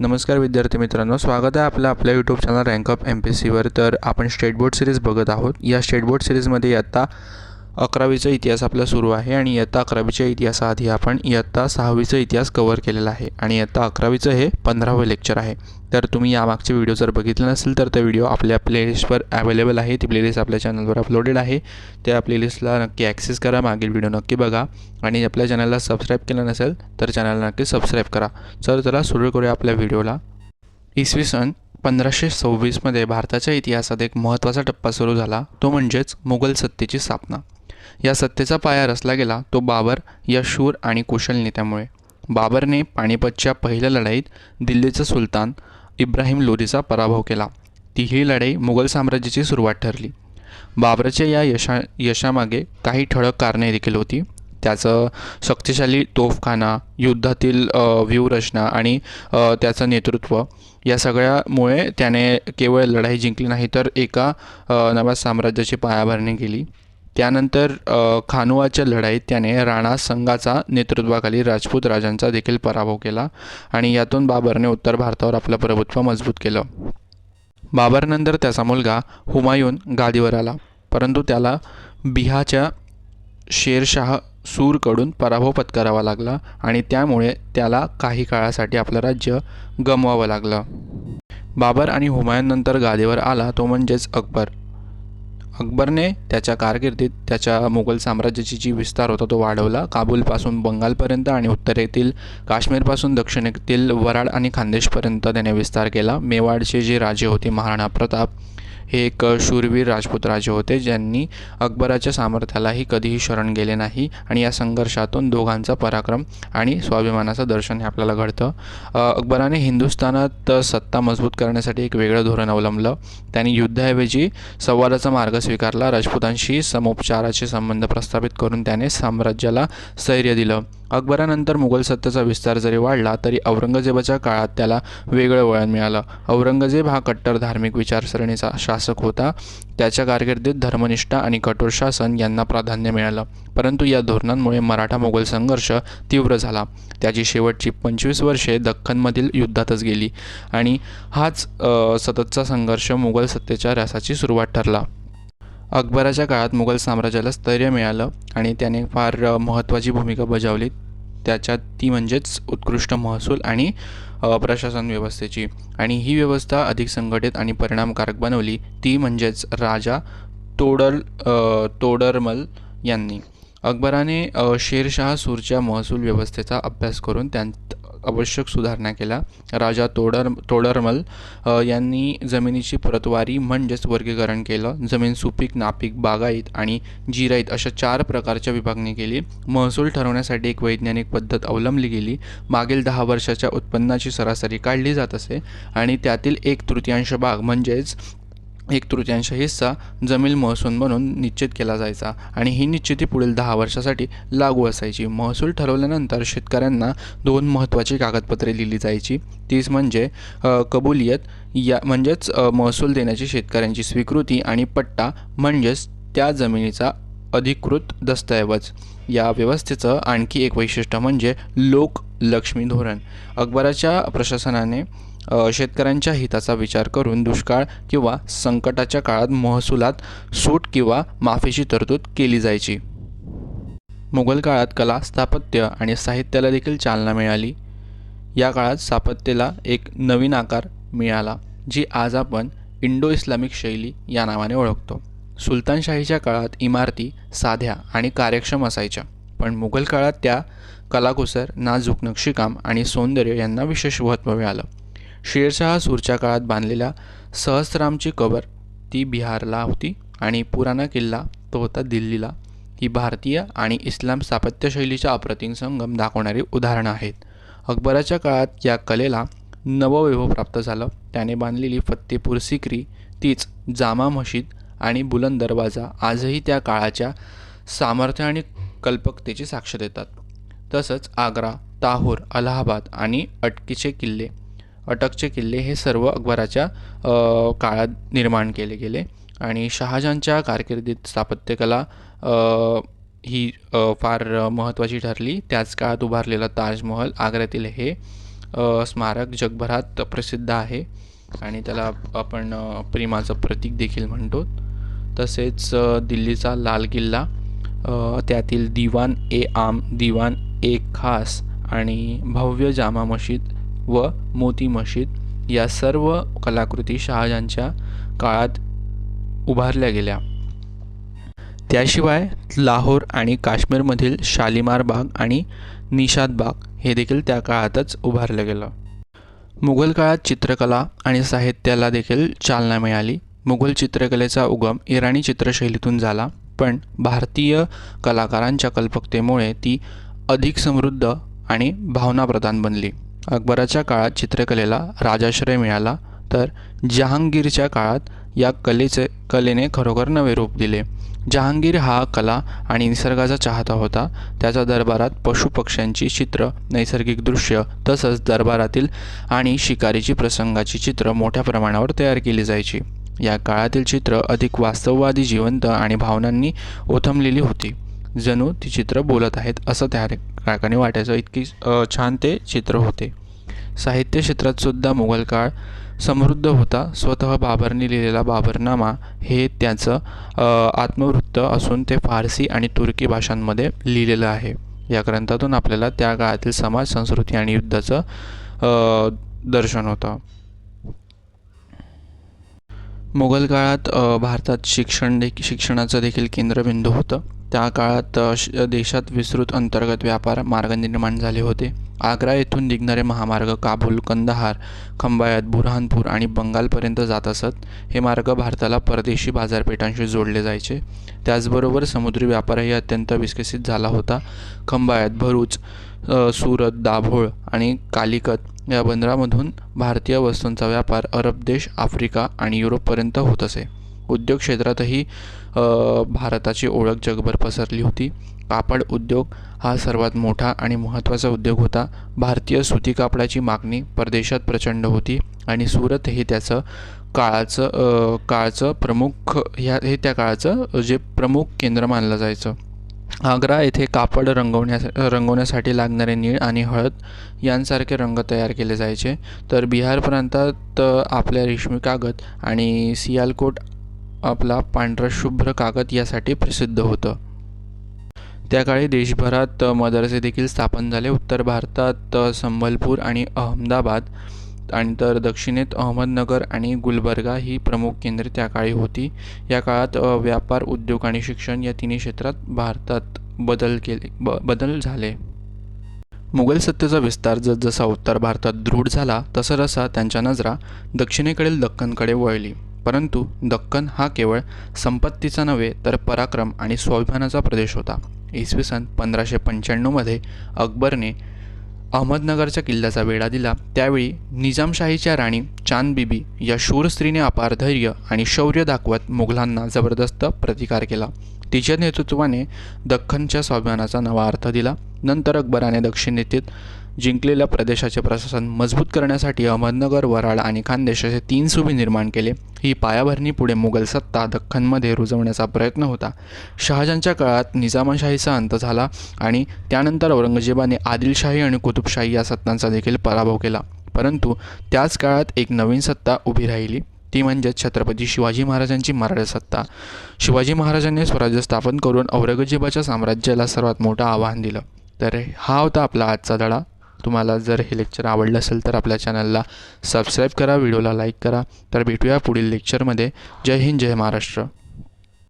नमस्कार विद्यार्थी मित्रांनो स्वागत आहे आपलं आपल्या YouTube channel rank M P सीवर तर आपण स्टेट बोर्ड सिरीज बघत आहोत. या स्टेट बोर्ड सिरीजमध्ये आत्ता अकरावीचा इतिहास आपला सुरू आहे आणि इयत्ता अकरावीच्या इतिहासाआधी आपण इयत्ता सहावीचा इतिहास कव्हर केलेला आहे आणि इयत्ता अकरावीचं हे पंधरावं लेक्चर आहे. तर तुम्ही यामागचे व्हिडिओ जर बघितले नसेल तर ते व्हिडिओ आपल्या प्लेलिस्टवर अवेलेबल आहे. ती प्लेलिस्ट आपल्या चॅनलवर अपलोडेड आहे. त्या प्लेलिस्टला नक्की ॲक्सेस करा. मागील व्हिडिओ नक्की बघा. आणि आपल्या चॅनलला सबस्क्राईब केलं नसेल तर चॅनलला नक्की सबस्क्राईब करा. तर चला सुरू करूया आपल्या व्हिडिओला इसवी सन पंधराशे सव्वीसमध्ये भारताच्या इतिहासात एक महत्त्वाचा टप्पा सुरू झाला. तो म्हणजेच मुघल सत्तेची स्थापना. या सत्तेचा पाया रचला गेला तो बाबर या शूर आणि कुशल नेत्यामुळे. बाबरने पानिपतच्या पहिल्या लढाईत दिल्लीचा सुलतान इब्राहिम लोधीचा पराभव केला. ती ही लढाई मुघल साम्राज्याची सुरुवात ठरली. बाबरच्या या यशा यशामागे काही ठळक कारणे देखील होती. त्याचं शक्तिशाली तोफखाना युद्धातील व्यूहरचना आणि त्याचं नेतृत्व या सगळ्यामुळे त्याने केवळ लढाई जिंकली नाही तर एका नव्या साम्राज्याची पायाभरणी केली. त्यानंतर अ, खानुआच्या लढाईत त्याने राणा संघाचा नेतृत्वाखाली राजपूत राजांचा देखील पराभव केला आणि यातून बाबरने उत्तर भारतावर आपलं प्रभुत्व मजबूत केलं. बाबरनंतर त्याचा मुलगा हुमायून गादीवर आला परंतु त्याला बिहाच्या शेरशाह सूरकडून पराभव पत्करावा लागला आणि त्यामुळे त्याला काही काळासाठी आपलं राज्य गमवावं लागलं. बाबर आणि हुमायूननंतर गादीवर आला तो म्हणजेच अकबर. अकबरने त्याच्या कारकिर्दीत त्याच्या मुघल साम्राज्याची जी विस्तार होता तो वाढवला. काबूलपासून बंगालपर्यंत आणि उत्तरेतील काश्मीरपासून दक्षिणेतील वराड आणि खानदेशपर्यंत त्याने विस्तार केला. मेवाडचे जे राजे होते महाराणा प्रताप हे एक शूरवीर राजपूत राजे होते ज्यांनी अकबराच्या सामर्थ्यालाही कधीही शरण गेले नाही आणि या संघर्षातून दोघांचा पराक्रम आणि स्वाभिमानाचं दर्शन हे आपल्याला घडतं. अकबराने हिंदुस्थानात सत्ता मजबूत करण्यासाठी एक वेगळं धोरण अवलंबलं. त्यांनी युद्धाऐवजी संवादाचा मार्ग स्वीकारला. राजपुतांशी समोपचाराचे संबंध प्रस्थापित करून त्याने साम्राज्याला स्थैर्य दिलं. अकबरानंतर मुघल सत्तेचा विस्तार जरी वाढला तरी औरंगजेबाच्या काळात त्याला वेगळं वळण मिळालं. औरंगजेब हा कट्टर धार्मिक विचारसरणीचा शासक होता. त्याच्या कारकिर्दीत धर्मनिष्ठा आणि कठोर शासन यांना प्राधान्य मिळालं. परंतु या धोरणांमुळे मराठा मोगल संघर्ष तीव्र झाला. त्याची शेवटची पंचवीस वर्षे दख्खनमधील युद्धातच गेली आणि हाच सततचा संघर्ष मुघल सत्तेच्या रसाची सुरुवात ठरला. अकबराच्या काळात मुघल साम्राज्याला स्थैर्य मिळालं आणि त्याने फार महत्त्वाची भूमिका बजावली त्याच्यात ती म्हणजेच उत्कृष्ट महसूल आणि प्रशासन व्यवस्थेची. आणि ही व्यवस्था अधिक संघटित आणि परिणामकारक बनवली ती म्हणजेच राजा तोडर तोडरमल यांनी. अकबराने शेरशाह सूरच्या महसूल व्यवस्थेचा अभ्यास करून त्यां आवश्यक सुधारणा केल्या. राजा तोडर तोडरमल यांनी जमिनीची प्रतवारी म्हणजेच वर्गीकरण केलं. जमीन सुपीक नापीक बागायत आणि जिराईत अशा चार प्रकारच्या विभागणी केली. महसूल ठरवण्यासाठी एक वैज्ञानिक पद्धत अवलंबली गेली. मागील दहा वर्षाच्या उत्पन्नाची सरासरी काढली जात असे आणि त्यातील एक तृतीयांश भाग म्हणजेच एक तृतीयांश हिस्सा जमीन महसूल म्हणून निश्चित केला जायचा आणि ही निश्चिती पुढील दहा वर्षासाठी लागू असायची. महसूल ठरवल्यानंतर शेतकऱ्यांना दोन महत्त्वाची कागदपत्रे लिहिली जायची. तीच म्हणजे कबुलियत या म्हणजेच महसूल देण्याची शेतकऱ्यांची स्वीकृती आणि पट्टा म्हणजेच त्या जमिनीचा अधिकृत दस्तऐवज. या व्यवस्थेचं आणखी एक वैशिष्ट्य म्हणजे लोक लक्ष्मी धोरण. अकबराच्या प्रशासनाने शेतकऱ्यांच्या हिताचा विचार करून दुष्काळ किंवा संकटाच्या काळात महसुलात सूट किंवा माफीची तरतूद केली जायची. मुघल काळात कला स्थापत्य आणि साहित्याला देखील चालना मिळाली. या काळात स्थापत्याला एक नवीन आकार मिळाला जी आज आपण इंडो इस्लामिक शैली या नावाने ओळखतो. सुलतानशाहीच्या काळात इमारती साध्या आणि कार्यक्षम असायच्या पण मुघल काळात त्या कलाकुसर नाजूक नक्षीकाम आणि सौंदर्य यांना विशेष महत्त्व मिळालं. शेरशाह सूरच्या काळात बांधलेल्या सहस्रामची कबर ती बिहारला होती आणि पुराणा किल्ला तो होता दिल्लीला. ही भारतीय आणि इस्लाम स्थापत्यशैलीच्या अप्रतिम संगम दाखवणारी उदाहरणं आहेत. अकबराच्या काळात या कलेला नववैभव प्राप्त झालं. त्याने बांधलेली फत्तेपूर सिक्री तीच जामा मशीद आणि बुलंद दरवाजा आजही त्या काळाच्या सामर्थ्य आणि कल्पकतेची साक्ष देतात. तसंच आग्रा ताहोर अलाहाबाद आणि अटकीचे किल्ले अटकचे किल्ले हे सर्व अकबराच्या काळात निर्माण केले गेले. आणि शहाजहानच्या कारकिर्दीत स्थापत्यकला ही फार महत्त्वाची ठरली. त्याच काळात उभारलेला ताजमहल आग्र्यातील हे स्मारक जगभरात प्रसिद्ध आहे. आणि त्याला आपण प्रेमाचं प्रतीक देखील म्हणतो. तसेच दिल्लीचा लाल किल्ला त्यातील दिवान ए आम दिवान ए खास आणि भव्य जामा मशीद व मोती मशीद या सर्व कलाकृती शहाजहानच्या काळात उभारल्या गेल्या. त्याशिवाय लाहोर आणि काश्मीरमधील शालिमार बाग आणि निषाद बाग हे देखील त्या काळातच उभारलं गेलं. मुघल काळात चित्रकला आणि साहित्याला देखील चालना मिळाली. मुघल चित्रकलेचा उगम इराणी चित्रशैलीतून झाला पण भारतीय कलाकारांच्या कल्पकतेमुळे ती अधिक समृद्ध आणि भावनाप्रधान बनली. अकबराच्या काळात चित्रकलेला राजाश्रय मिळाला तर जहांगीरच्या काळात या कलेचे कलेने खरोखर नवे रूप दिले. जहांगीर हा कला आणि निसर्गाचा चाहता होता. त्याच्या दरबारात पशुपक्ष्यांची चित्र नैसर्गिक दृश्य तसंच दरबारातील आणि शिकारीची प्रसंगाची चित्र मोठ्या प्रमाणावर तयार केली जायची. या काळातील चित्र अधिक वास्तववादी जिवंत आणि भावनांनी ओथंबलेली होती. जणू ती चित्र बोलत आहेत असं त्या काकाने वाटायचं. इतकी छान ते चित्र होते. साहित्य क्षेत्रात सुद्धा मुघल काळ समृद्ध होता. स्वतः बाबरने लिहिलेला बाबरनामा हे त्याचं आत्मवृत्त असून ते फारसी आणि तुर्की भाषांमध्ये लिहिलेलं आहे. या ग्रंथातून आपल्याला त्या काळातील समाज संस्कृती आणि युद्धाचं दर्शन होतं. मुघल काळात भारतात शिक्षण दे शिक्षणाचं देखील केंद्रबिंदू होतं. त्या काळात श देशात विस्तृत अंतर्गत व्यापार मार्ग निर्माण झाले होते. आग्रा येथून निघणारे महामार्ग काबूल कंदहार खंबायात बुरहानपूर आणि बंगालपर्यंत जात असत. हे मार्ग भारताला परदेशी बाजारपेठांशी जोडले जायचे. त्याचबरोबर समुद्री व्यापारही अत्यंत विकसित झाला होता. खंबायात भरूच सुरत दाभोळ आणि कालिकत या बंदरामधून भारतीय वस्तूंचा व्यापार अरब देश आफ्रिका आणि युरोपपर्यंत होत असे. उद्योग क्षेत्रातही भारताची ओळख जगभर पसरली होती. कापड उद्योग हा सर्वात मोठा आणि महत्त्वाचा उद्योग होता. भारतीय सुती कापडाची मागणी परदेशात प्रचंड होती आणि सुरत हे त्याचं काळाचं काळचं प्रमुख ह्या हे त्या काळाचं जे प्रमुख केंद्र मानलं जायचं. आग्रा येथे कापड रंगवण्यास रंगवण्यासाठी लागणारे नीळ आणि हळद यांसारखे रंग तयार केले जायचे. तर बिहार प्रांतात आपल्या रेशमी कागद आणि सियालकोट आपला पांढरा शुभ्र कागद यासाठी प्रसिद्ध होतं. त्या काळी देशभरात मदरसे देखील स्थापन झाले. उत्तर भारतात संबलपूर आणि अहमदाबाद आणि तर दक्षिणेत अहमदनगर आणि गुलबर्गा ही प्रमुख केंद्रे त्या काळी होती. या काळात व्यापार उद्योग आणि शिक्षण या तिन्ही क्षेत्रात भारतात बदल केले ब बदल झाले. मुघल सत्तेचा विस्तार जसजसा उत्तर भारतात दृढ झाला तसतसा त्यांच्या नजरा दक्षिणेकडील दख्खनकडे वळली. परंतु दक्कन हा केवळ संपत्तीचा नव्हे तर पराक्रम आणि स्वाभिमानाचा प्रदेश होता. इसवी सन पंधराशे पंच्याण्णवमध्ये अकबरने अहमदनगरच्या किल्ल्याचा वेढा दिला. त्यावेळी निजामशाहीच्या राणी चांदबीबी या शूर स्त्रीने अपार धैर्य आणि शौर्य दाखवत मुघलांना जबरदस्त प्रतिकार केला. तिच्या नेतृत्वाने दख्खनच्या स्वाभिमानाचा नवा अर्थ दिला. नंतर अकबराने दक्षिणेतील जिंकलेल्या प्रदेशाचे प्रशासन मजबूत करण्यासाठी अहमदनगर वराड आणि खानदेश असे तीन सुभे निर्माण केले. ही पायाभरणी पुढे मुघल सत्ता दख्खनमध्ये रुजवण्याचा प्रयत्न होता. शहाजांच्या काळात निजामशाहीचा अंत झाला आणि त्यानंतर औरंगजेबाने आदिलशाही आणि कुतुबशाही या सत्तांचा देखील पराभव केला. परंतु त्याच काळात एक नवीन सत्ता उभी राहिली. ती म्हणजेच छत्रपती शिवाजी महाराजांची मराठा सत्ता. शिवाजी महाराजांनी स्वराज्य स्थापन करून औरंगजेबाच्या साम्राज्याला सर्वात मोठं आव्हान दिलं. तर हा होता आपला आजचा धडा. तुम्हाला जर हे लेक्चर आवडलं असेल तर आपल्या चॅनलला सबस्क्राईब करा व्हिडिओला लाईक करा. तर भेटूया पुढील लेक्चरमध्ये जय हिंद जय महाराष्ट्र.